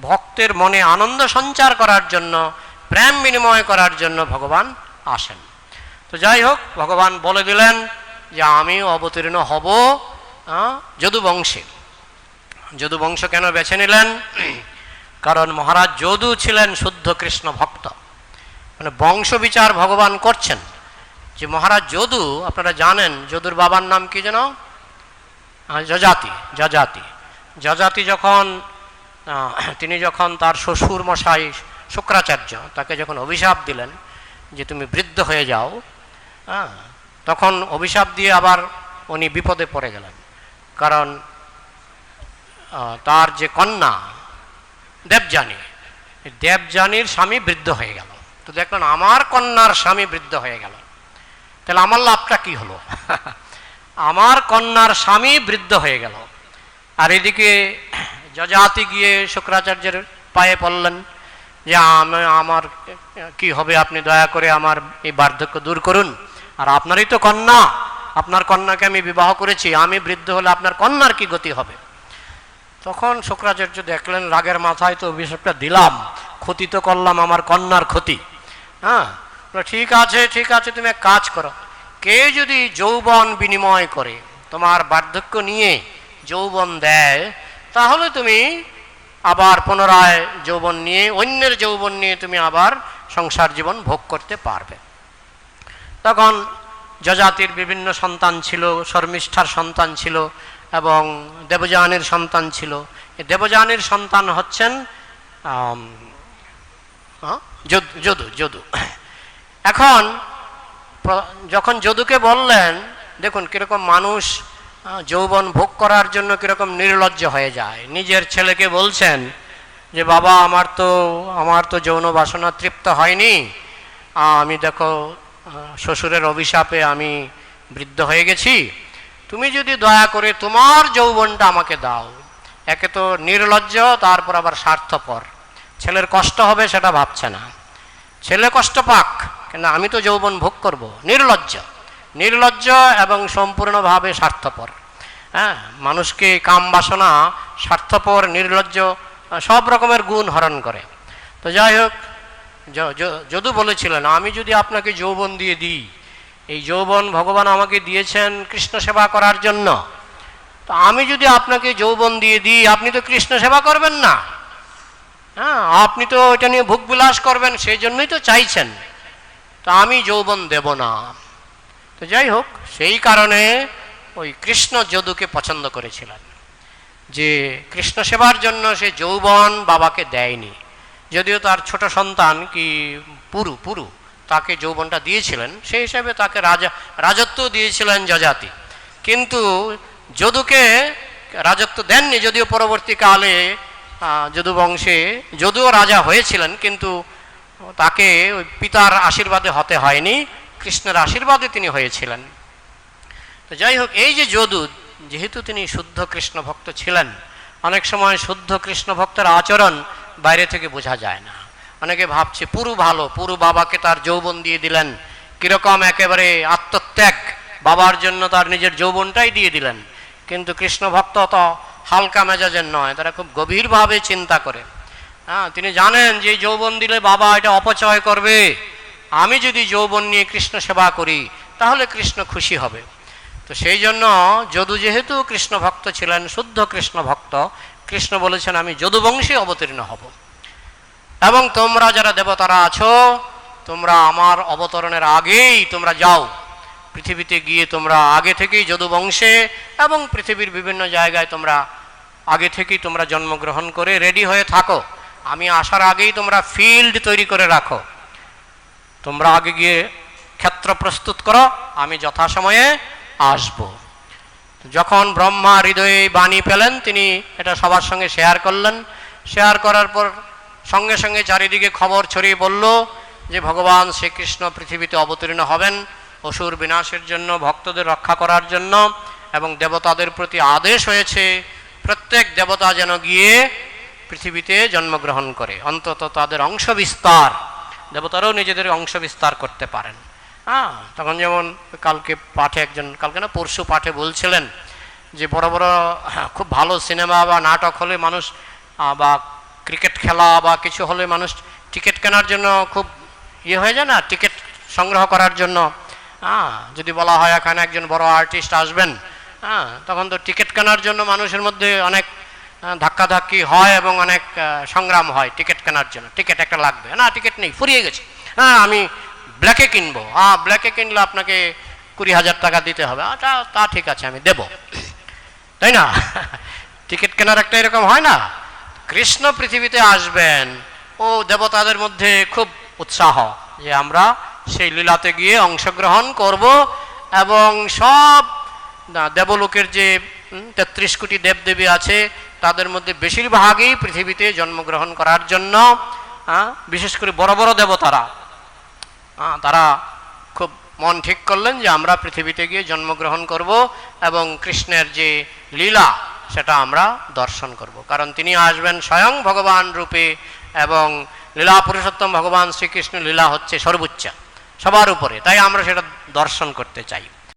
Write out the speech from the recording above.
ভক্তের মনে আনন্দ সঞ্চার করার জন্য, প্রেম বিনিময় করার জন্য ভগবান আসেন। তো যাই হোক, ভগবান বলে দিলেন যে আমি অবতীর্ণ হব যদুবংশে। যদুবংশ কেন বেছে নিলেন? কারণ মহারাজ যদু ছিলেন শুদ্ধ কৃষ্ণ ভক্ত। মানে বংশ বিচার ভগবান করছেন। যে মহারাজ যদু, আপনারা জানেন, যদুর বাবার নাম কি যেন? যজাতি যজাতি। যজাতি যখন তিনি যখন তার শ্বশুর মশাই শুক্রাচার্য, তাকে যখন অভিশাপ দিলেন যে তুমি বৃদ্ধ হয়ে যাও হ্যাঁ তখন অভিশাপ দিয়ে আবার উনি বিপদে পড়ে গেলেন। কারণ তার যে কন্যা, দেবযানী দেবযানীর স্বামী বৃদ্ধ হয়ে গেল। তো দেখলেন, আমার কন্যার স্বামী বৃদ্ধ হয়ে গেল। তাহলে আমার লাভটা কি হলো? আমার কন্যার স্বামী বৃদ্ধ হয়ে গেল। আর এদিকে যজাতি গিয়ে শুক্রাচার্যের পায়ে পড়লেন যে আমি, আমার কি হবে আপনি দয়া করে আমার এই বার্ধক্য দূর করুন। আর আপনারই তো কন্যা, আপনার কন্যাকে আমি বিবাহ করেছি, আমি বৃদ্ধ হলে আপনার কন্যার কি গতি হবে? তখন শুক্রাচার্য দেখলেন রাগের মাথায় তো অভিশাপটা দিলাম, ক্ষতি তো করলাম আমার কন্যার ক্ষতি। হ্যাঁ? ঠিক আছে ঠিক আছে, তুমি এক কাজ করো। কে যদি যৌবন বিনিময় করে, তোমার বার্ধক্য নিয়ে যৌবন দেয় তাহলে তুমি আবার পুনরায় যৌবন নিয়ে, অন্যের যৌবন নিয়ে তুমি আবার সংসার জীবন ভোগ করতে পারবে। তখন যজাতির বিভিন্ন সন্তান ছিল, শর্মিষ্ঠার সন্তান ছিল এবং দেবযানীর সন্তান ছিল। দেবযানীর সন্তান হচ্ছেন যদু যদু যদু। এখন যখন যদুকে বললেন, দেখুন কীরকম মানুষ যৌবন ভোগ করার জন্য কীরকম নির্লজ্জ হয়ে যায়। নিজের ছেলেকে বলছেন যে, বাবা, আমার তো আমার তো যৌন বাসনা তৃপ্ত হয়নি। আমি দেখো শ্বশুরের অভিশাপে আমি বৃদ্ধ হয়ে গেছি। তুমি যদি দয়া করে তোমার যৌবনটা আমাকে দাও। একে তো নির্লজ্জ, তারপর আবার স্বার্থপর। ছেলের কষ্ট হবে সেটা ভাবছে না। ছেলে কষ্ট পাক কেন আমি তো যৌবন ভোগ করব। নির্লজ্জ। নির্লজ্জ এবং সম্পূর্ণভাবে স্বার্থপর। হ্যাঁ মানুষকে কাম বাসনা, স্বার্থপর, নির্লজ্জ, সব রকমের গুণ হরণ করে। তো যাই হোক যদু বলেছিলেন, আমি যদি আপনাকে যৌবন দিয়ে দিই, এই যৌবন ভগবান আমাকে দিয়েছেন কৃষ্ণ সেবা করার জন্য। তো আমি যদি আপনাকে যৌবন দিয়ে দিই, আপনি তো কৃষ্ণ সেবা করবেন না। হ্যাঁ আপনি তো এটা নিয়ে ভোগ বিলাস করবেন, সেই জন্যই তো চাইছেন। তো আমি যৌবন দেব না। তো যাই হোক, সেই কারণে ওই কৃষ্ণ যদুকে পছন্দ করেছিলেন। যে কৃষ্ণ সেবার জন্য সে যৌবন বাবাকে দেয়নি। যদিও তার ছোট সন্তান কি পুরু পুরু, তাকে যৌবনটা দিয়েছিলেন, সেই হিসাবে তাকে রাজা, রাজত্ব দিয়েছিলেন যজাতি। কিন্তু যদুকে রাজত্ব দেননি, যদিও পরবর্তীকালে যদু বংশে যদিও রাজা হয়েছিলেন, কিন্তু তাকে ওই পিতার আশীর্বাদে হতে হয়নি। কৃষ্ণের আশীর্বাদে তিনি হয়েছিলেন। তো যাই হোক, এই যে যদু যেহেতু তিনি শুদ্ধ কৃষ্ণ ভক্ত ছিলেন, অনেক সময় শুদ্ধ কৃষ্ণ ভক্তের আচরণ বাইরে থেকে বোঝা যায় না। অনেকে ভাবছে, পুরু ভালো, পুরু বাবাকে তার যৌবন দিয়ে দিলেন, কীরকম একেবারে আত্মত্যাগ, বাবার জন্য তার নিজের যৌবনটাই দিয়ে দিলেন। কিন্তু কৃষ্ণ ভক্ত অত হালকা মেজাজের নয়, তারা খুব গভীরভাবে চিন্তা করে। হ্যাঁ তিনি জানেন যে যৌবন দিলে বাবা এটা অপচয় করবে। আমি যদি যৌবন নিয়ে কৃষ্ণ সেবা করি, তাহলে কৃষ্ণ খুশি হবে। তো সেই জন্য যদু যেহেতু কৃষ্ণ ভক্ত ছিলেন, শুদ্ধ কৃষ্ণ ভক্ত, কৃষ্ণ বলেছেন, আমি যদুবংশী অবতীর্ণ হব। এবং তোমরা যারা দেবতারা আছো, তোমরা আমার অবতরণের আগেই তোমরা যাও। পৃথিবীতে গিয়ে তোমরা আগে থেকেই যদুবংশে এবং পৃথিবীর বিভিন্ন জায়গায় তোমরা আগে থেকেই তোমরা জন্মগ্রহণ করে রেডি হয়ে থাকো। আমি আসার আগেই তোমরা ফিল্ড তৈরি করে রাখো। তোমরা আগে গিয়ে ক্ষেত্র প্রস্তুত করো, আমি যথাসময়ে আসব। যখন ব্রহ্মা হৃদয়ে বাণী পেলেন, তিনি এটা সবার সঙ্গে শেয়ার করলেন। শেয়ার করার পর সঙ্গে সঙ্গে চারিদিকে খবর ছড়িয়ে পড়ল যে ভগবান শ্রীকৃষ্ণ পৃথিবীতে অবতীর্ণ হবেন, অসুর বিনাশের জন্য, ভক্তদের রক্ষা করার জন্য এবং দেবতাদের প্রতি আদেশ হয়েছে, প্রত্যেক দেবতা যেন গিয়ে পৃথিবীতে জন্মগ্রহণ করে। অন্তত তাদের অংশ বিস্তার দেবতারাও নিজেদের অংশ বিস্তার করতে পারেন। হ্যাঁ তখন যেমন কালকে পাঠে একজন, কালকে না পরশু পাঠে বলছিলেন যে, বড় বড় খুব ভালো সিনেমা বা নাটক হলে মানুষ বা ক্রিকেট খেলা বা কিছু হলে মানুষ টিকিট কেনার জন্য খুব ইয়ে হয়ে যায় না, টিকিট সংগ্রহ করার জন্য। হ্যাঁ যদি বলা হয় এখানে একজন বড় আর্টিস্ট আসবেন হ্যাঁ তখন তো টিকিট কেনার জন্য মানুষের মধ্যে অনেক ধাক্কাধাক্কি হয় এবং অনেক সংগ্রাম হয় টিকিট কেনার জন্য। টিকিট একটা লাগবে। না, টিকিট নেই, ফুরিয়ে গেছে। হ্যাঁ আমি ব্ল্যাকে কিনবো। হ্যাঁ ব্ল্যাকে কিনলে আপনাকে কুড়ি হাজার টাকা দিতে হবে। আচ্ছা তা ঠিক আছে, আমি দেব। তাই না? টিকিট কেনার একটা এরকম হয় না? কৃষ্ণ পৃথিবীতে আসবেন, ও দেবতাদের মধ্যে খুব উৎসাহ যে আমরা সেই লীলাতে গিয়ে অংশগ্রহণ করব এবং সব দেবলোকের যে তেত্রিশ কোটি দেবদেবী আছে তাদের মধ্যে বেশিরভাগই পৃথিবীতে জন্মগ্রহণ করার জন্য বিশেষ করে বড় বড় দেবতারা। তারা খুব মন ঠিক করলেন যে আমরা পৃথিবীতে গিয়ে জন্মগ্রহণ করব এবং কৃষ্ণের যে লীলা, সেটা আমরা দর্শন করব। কারণ তিনি আসবেন স্বয়ং ভগবান রূপে এবং লীলা পুরুষোত্তম ভগবান শ্রীকৃষ্ণ লীলা হচ্ছে সর্বোচ্চ, সবার উপরে। তাই আমরা সেটা দর্শন করতে চাই।